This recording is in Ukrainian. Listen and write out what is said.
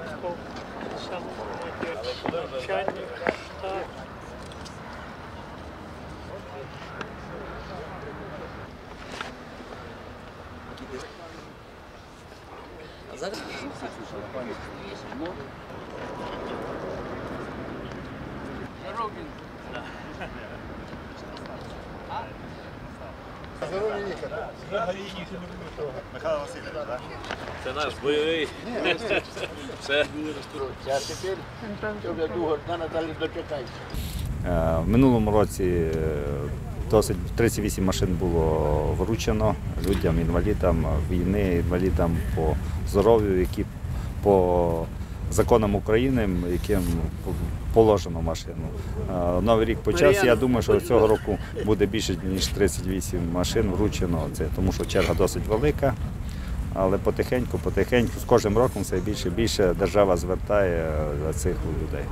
Экспо, сам начальник штаба. А зараз Дорогин. Здоров'я Михайло Васильович, так? Це наш бойовий. Це А тепер, щоб я думав, на Наталі дочекайся. Е, В минулому році е, досить 38 машин було вручено людям, інвалідам війни, інвалідам по здоров'ю, які по законам України, яким положено машину. Е, Новий рік почався. Я думаю, що цього року буде більше ніж 38 машин вручено. Це тому, що черга досить велика. Але потихеньку, потихеньку, з кожним роком все більше і більше держава звертає е, цих людей.